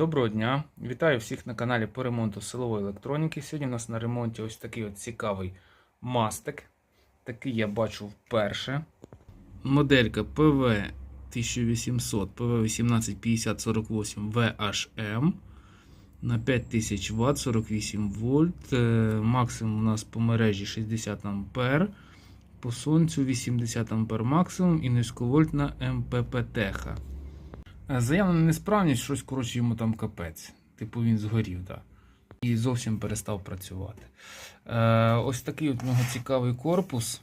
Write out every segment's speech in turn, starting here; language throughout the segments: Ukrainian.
Доброго дня! Вітаю всіх на каналі по ремонту силової електроніки. Сьогодні у нас на ремонті ось такий от цікавий мастик. Такий я бачу вперше. Моделька PV 1800 PV 185048 VHM на 5000 Вт 48 вольт. Е, Максимум у нас по мережі 60 А. По сонцю 80 А максимум і низьковольтна МПП-теха. Е, Заявлена несправність, щось, коротше, йому там капець. Типу він згорів, так. І зовсім перестав працювати. Е, ось такий от нього цікавий корпус.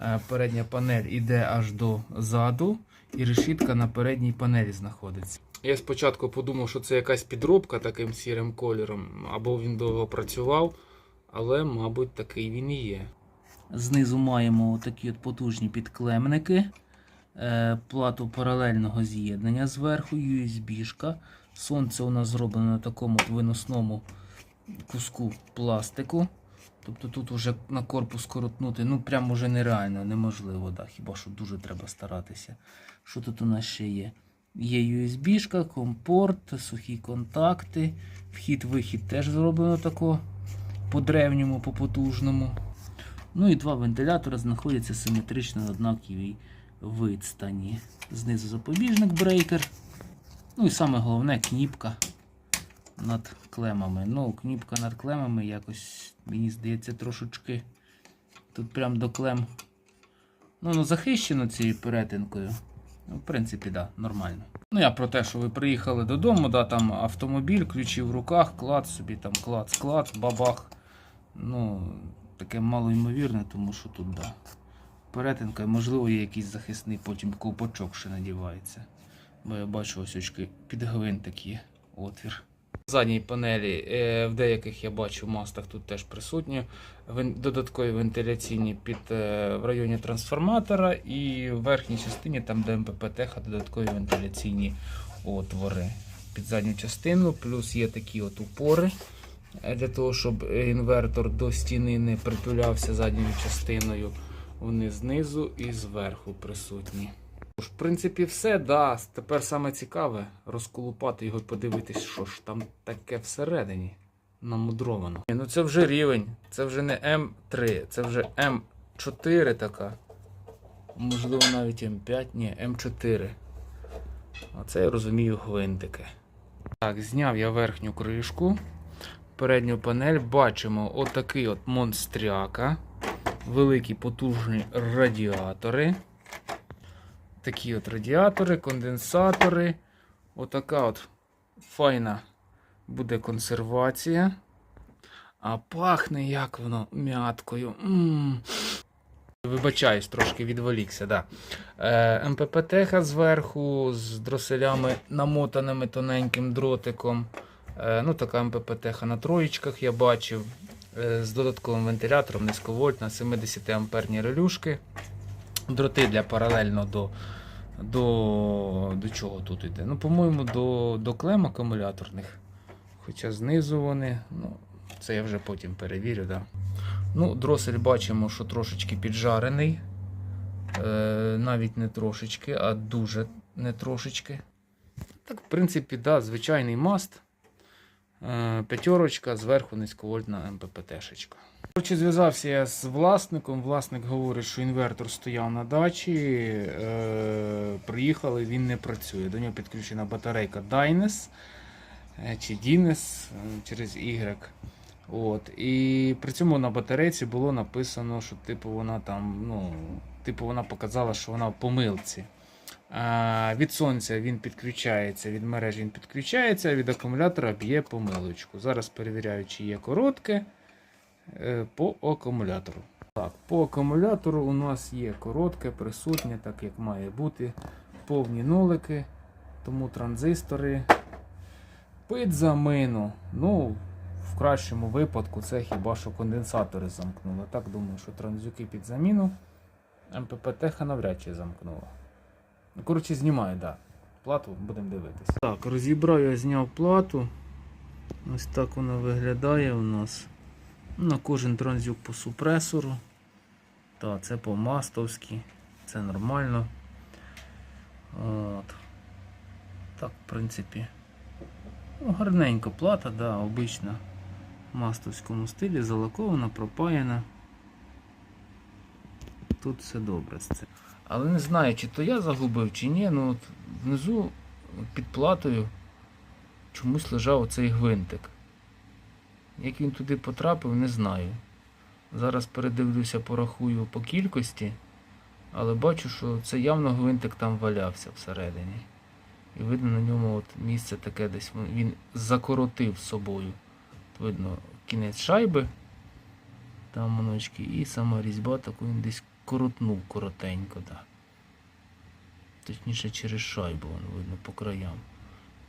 Е, передня панель іде аж до заду, і решітка на передній панелі знаходиться. Я спочатку подумав, що це якась підробка таким сірим кольором, або він довго працював, але, мабуть, такий він і є. Знизу маємо такі от потужні підклемники плату паралельного з'єднання зверху, USB-шка. Сонце у нас зроблено на такому виносному куску пластику. Тобто тут вже на корпус коротнути, ну прям уже нереально, неможливо, да, хіба що дуже треба старатися. Що тут у нас ще є? Є USB-шка, компорт, сухі контакти, вхід-вихід теж зроблено тако по-древньому, по-потужному. Ну і два вентилятори знаходяться симетрично однаковій відстані. Знизу запобіжник брейкер. Ну і саме головне кніпка над клемами. Ну, кніпка над клемами якось, мені здається, трошечки тут прям до клем. Ну, ну захищено цією перетинкою. Ну, в принципі, да, нормально. Ну, я про те, що ви приїхали додому, да, там автомобіль, ключі в руках, клад собі, там клац, клац, бабах. Ну, таке мало ймовірне, тому що тут, да. Перетинка, можливо, є якийсь захисний потім ковпачок ще надівається. Бо я бачу ось очки під гвинтик є отвір. В задній панелі е, в деяких я бачу мастах тут теж присутні додаткові вентиляційні під е, в районі трансформатора і в верхній частині, там де МПП-теха, додаткові вентиляційні отвори під задню частину, плюс є такі от упори е, для того, щоб інвертор до стіни не притулявся задньою частиною. Вони знизу і зверху присутні. В принципі, все, да. Тепер саме цікаве розколупати його і подивитись, що ж там таке всередині намудровано. Ну це вже рівень, це вже не М3, це вже М4 така. Можливо, навіть М5, ні, М4. Оце я розумію гвинтики. Так, зняв я верхню кришку. Передню панель бачимо отакий от монстряка. Великі потужні радіатори. Такі от радіатори, конденсатори. Отака от файна буде консервація. А пахне як воно мяткою. Вибачаюсь, трошки відволікся. Да. Е, МПП-теха зверху з дроселями намотаними тоненьким дротиком. Е, ну, така МПП-теха на троєчках я бачив. Е, з додатковим вентилятором низьковольтна 70 амперні релюшки. Дроти для паралельно до до, до чого тут йде? Ну, по-моєму, до, до клем акумуляторних. Хоча знизу вони, ну, це я вже потім перевірю. Да. Ну, Дросель бачимо, що трошечки піджарений. Е, навіть не трошечки, а дуже не трошечки. Так, в принципі, да, звичайний маст. Е, П'ятерочка, зверху низьковольтна МППТ-шечка. Коротше, зв'язався я з власником. Власник говорить, що інвертор стояв на дачі. Е, приїхали, він не працює. До нього підключена батарейка Dynes е, чи Dynes е, через Y. От. І при цьому на батарейці було написано, що типу вона там, ну, типу вона показала, що вона в помилці. Від сонця він підключається, від мережі він підключається, а від акумулятора б'є помилочку. Зараз перевіряю, чи є коротке е, по акумулятору. Так, по акумулятору у нас є коротке, присутнє, так як має бути. Повні нолики, тому транзистори під замину. Ну, в кращому випадку це хіба що конденсатори замкнули. Так думаю, що транзюки під заміну МПП-теха навряд чи замкнула. Коротше, знімаю. Да. Плату будемо дивитися. Так, розібрав я зняв плату. Ось так вона виглядає у нас. На кожен транзюк по супресору. Так, це по мастовськи. Це нормально. От. Так, в принципі, Ну, гарненько плата, да, обична. В мастовському стилі, залакована, пропаяна. Тут все добре з цим. Але не знаю, чи то я загубив, чи ні. Ну от внизу під платою чомусь лежав оцей гвинтик. Як він туди потрапив, не знаю. Зараз передивлюся, порахую по кількості, але бачу, що це явно гвинтик там валявся всередині. І видно на ньому от місце таке десь він- закоротив собою. Видно кінець шайби, там моночки, і сама різьба таку він десь коротнув коротенько, да. Точніше через шайбу, воно видно по краям.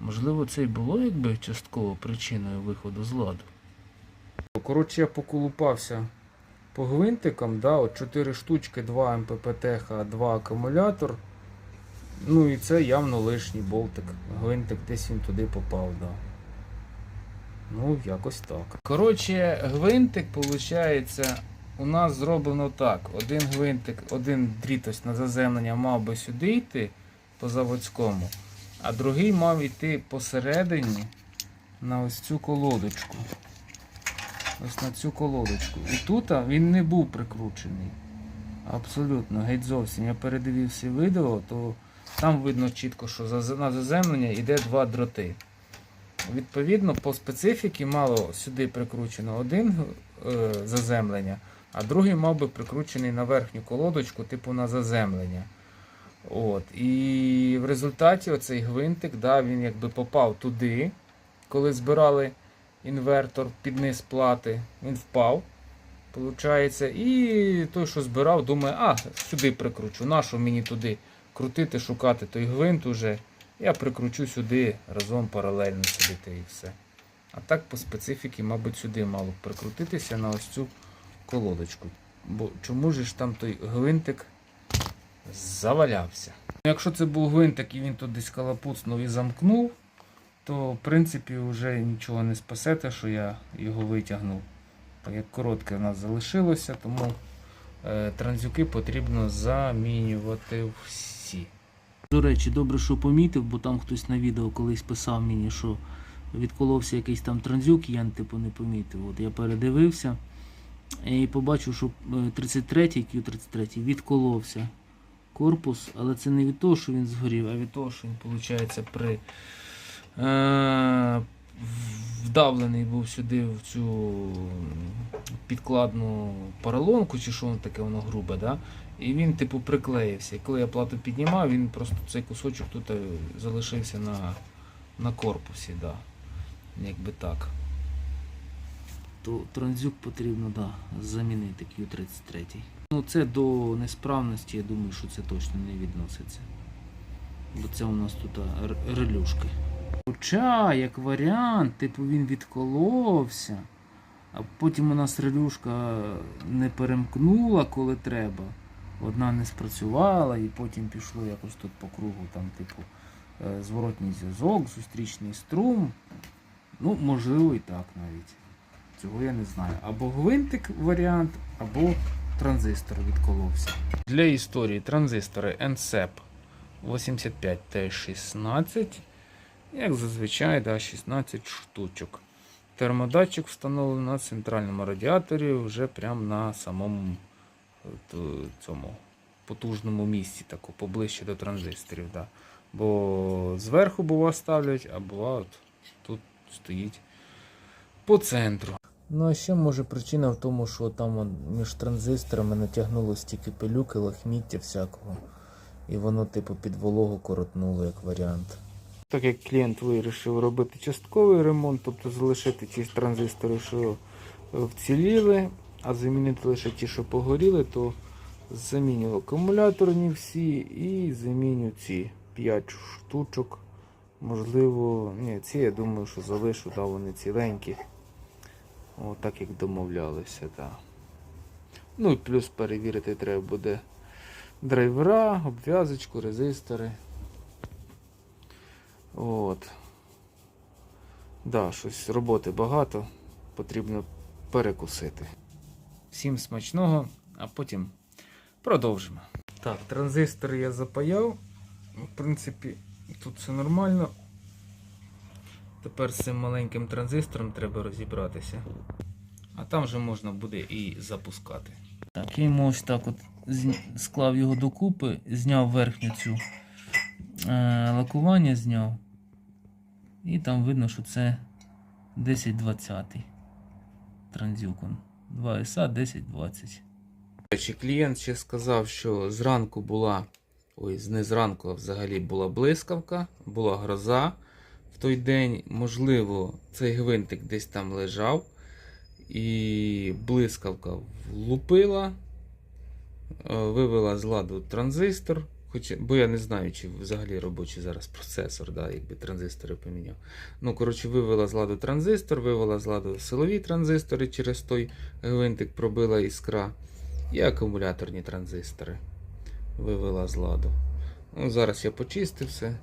Можливо, це й було якби частково причиною виходу з ладу. Коротше, я поколупався по гвинтикам, да, от 4 штучки, 2 МППТХ, 2 акумулятор. Ну і це явно лишній болтик. Гвинтик десь він туди попав, да. Ну, якось так. Коротше, гвинтик, виходить, у нас зроблено так. Один гвинтик, один дріт на заземлення мав би сюди йти по заводському, а другий мав йти посередині на ось цю колодочку. Ось на цю колодочку. І тут він не був прикручений. Абсолютно, геть зовсім. Я передивився відео, то там видно чітко, що на заземлення йде два дроти. Відповідно, по специфіки мало сюди прикручено один е, заземлення, а другий мав би прикручений на верхню колодочку, типу на заземлення. От. І в результаті оцей гвинтик, да, він якби попав туди, коли збирали інвертор під низ плати, він впав. Получається, і той, що збирав, думає, а, сюди прикручу, нащо мені туди крутити, шукати той гвинт уже. Я прикручу сюди разом паралельно сидити і все. А так по специфіки, мабуть, сюди мало б прикрутитися на ось цю колодочку. Бо чому ж там той гвинтик завалявся? Ну, Якщо це був гвинтик і він тут десь калапуцнув і замкнув, то в принципі вже нічого не спасете, що я його витягнув. Так як коротке в нас залишилося, тому е, транзюки потрібно замінювати всі. До речі, добре, що помітив, бо там хтось на відео колись писав мені, що відколовся якийсь там транзюк, я типу не помітив. От я передивився і побачив, що е, 33-й Q33 відколовся корпус, але це не від того, що він згорів, а від того, що він, виходить, при е, вдавлений був сюди в цю підкладну поролонку, чи що воно таке воно грубе, да? і він типу приклеївся. Коли я плату піднімав, він просто цей кусочок тут е, залишився на, на корпусі. Да. Якби так. То транзюк потрібно да, замінити Q33. Ну, це до несправності, я думаю, що це точно не відноситься. Бо це у нас тут релюшки. Хоча, як варіант, типу він відколовся, а потім у нас релюшка не перемкнула, коли треба. Одна не спрацювала, і потім пішло якось тут по кругу, там, типу, е, зворотній зв'язок, зустрічний струм. Ну, можливо, і так навіть. Цього я не знаю. Або гвинтик варіант, або транзистор відколовся. Для історії транзистори NSEP 85T16. Як зазвичай, да, 16 штучок. Термодатчик встановлений на центральному радіаторі вже прямо на самому е, цьому потужному місці, тако, поближче до транзисторів. Да. Бо зверху бува ставлять, а бува от тут стоїть по центру. Ну а ще може причина в тому, що там між транзисторами натягнуло стільки пилюки, лахміття всякого. І воно, типу, під вологу коротнуло як варіант. Так як клієнт вирішив робити частковий ремонт, тобто залишити ті транзистори, що вціліли, а замінити лише ті, що погоріли, то заміню акумуляторні всі і заміню ці 5 штучок. Можливо, ні, ці я думаю, що залишу, да, вони ціленькі. О, так як домовлялися, так. Ну і плюс перевірити треба буде драйвера, обв'язочку, резистори. От. Да, щось роботи багато, потрібно перекусити. Всім смачного, а потім продовжимо. Так, транзистори я запаяв. В принципі, тут все нормально. Тепер з цим маленьким транзистором треба розібратися. А там вже можна буде і запускати. Так, я йому ось так от склав його докупи, зняв верхню цю е, лакування зняв. І там видно, що це 1020 транзюкон. 2 SA 1020. Речі, клієнт ще сказав, що зранку була, ой, не зранку, а взагалі була блискавка, була гроза. В той день, можливо, цей гвинтик десь там лежав, і блискавка влупила, е, вивела з ладу транзистор. Хоча, бо я не знаю, чи взагалі робочий зараз процесор, да, якби транзистори поміняв. Ну, коротше, вивела з ладу транзистор, вивела з ладу силові транзистори, через той гвинтик пробила іскра. І акумуляторні транзистори вивела з ладу. Ну, зараз я почистив все.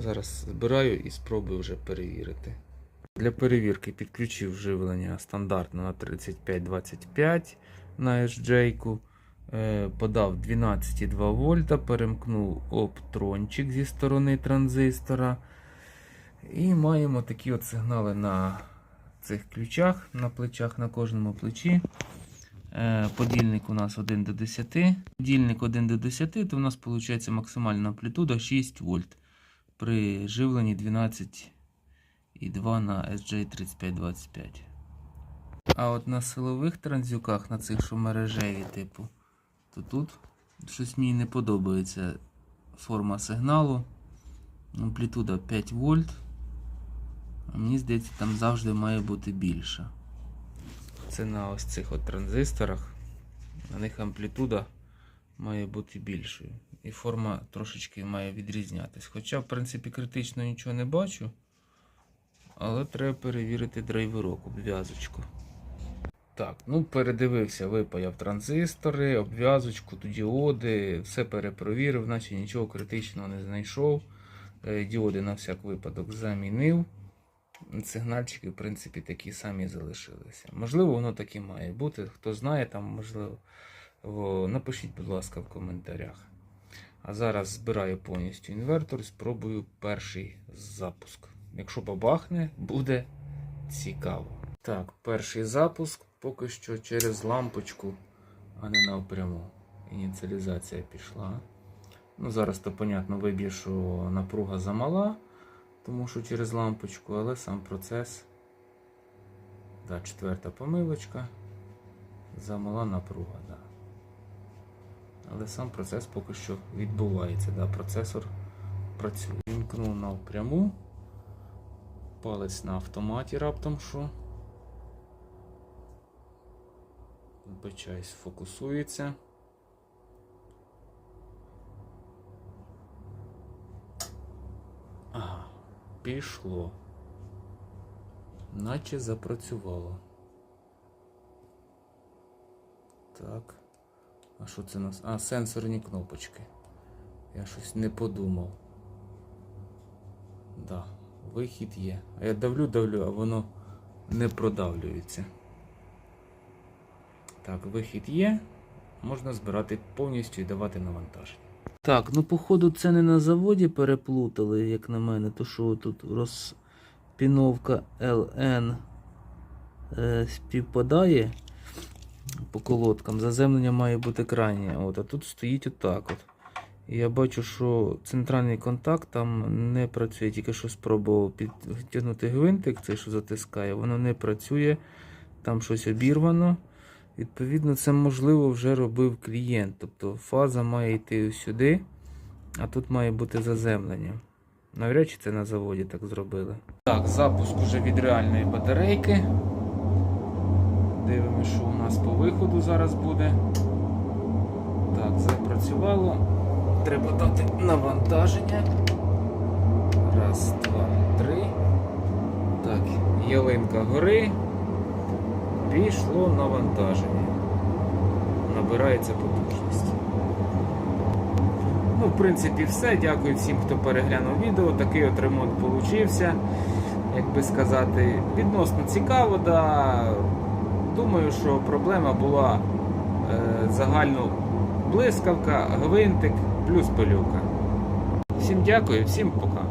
Зараз збираю і спробую вже перевірити. Для перевірки підключив живлення стандартно на 3525 на SJ. Е, Подав 12,2 вольта, перемкнув оптрончик зі сторони транзистора. І маємо такі от сигнали на цих ключах, на плечах, на кожному плечі. Е, Подільник у нас 1 до 10. Подільник 1 до 10, то у нас виходить максимальна амплітуда 6 вольт при живленні 12,2 на SJ3525. А от на силових транзюках, на цих, що мережеві, типу, то тут щось мені не подобається форма сигналу. Амплітуда 5 вольт. А мені здається, там завжди має бути більша. Це на ось цих от транзисторах. На них амплітуда має бути більшою. І форма трошечки має відрізнятись. Хоча, в принципі, критично нічого не бачу. Але треба перевірити драйверок, обв'язочку. Так, ну передивився, випаяв транзистори, обв'язочку, діоди, все перепровірив, наче нічого критичного не знайшов. Е, Діоди на всяк випадок замінив. Сигнальчики, в принципі, такі самі залишилися. Можливо, воно так і має бути. Хто знає, там, можливо, напишіть, будь ласка, в коментарях. А зараз збираю повністю інвертор, спробую перший запуск. Якщо бабахне, буде цікаво. Так, перший запуск поки що через лампочку, а не напряму. Ініціалізація пішла. Ну, зараз то, понятно, виб'є, що напруга замала, тому що через лампочку, але сам процес. Да, четверта помилочка. Замала напруга, да. Але сам процес поки що відбувається. Да, процесор працює. Вімкнув навпряму. Палець на автоматі раптом що. Вибачаюсь, фокусується. Ага, пішло. Наче запрацювало. Так. А що це у нас? А, сенсорні кнопочки. Я щось не подумав. Да, вихід є. А я давлю, давлю, а воно не продавлюється. Так, вихід є. Можна збирати повністю і давати навантаження. Так, ну походу це не на заводі переплутали, як на мене, то що тут розпіновка LN е, співпадає по колодкам. Заземлення має бути крайнє. От, а тут стоїть отак. От. Я бачу, що центральний контакт там не працює. Тільки що спробував підтягнути гвинтик, цей що затискає, воно не працює, там щось обірвано. Відповідно, це можливо вже робив клієнт. Тобто фаза має йти сюди, а тут має бути заземлення. Навряд чи це на заводі так зробили. Так, запуск уже від реальної батарейки. Дивимося, що у нас по виходу зараз буде. Так, запрацювало. Треба дати навантаження. Раз, два, три. Так, ялинка гори. Пішло навантаження. Набирається потужність. Ну, в принципі, все. Дякую всім, хто переглянув відео. Такий от ремонт получився. Як би сказати, відносно цікаво, да. Думаю, що проблема була е, загально блискавка, гвинтик плюс пилюка. Всім дякую, всім пока.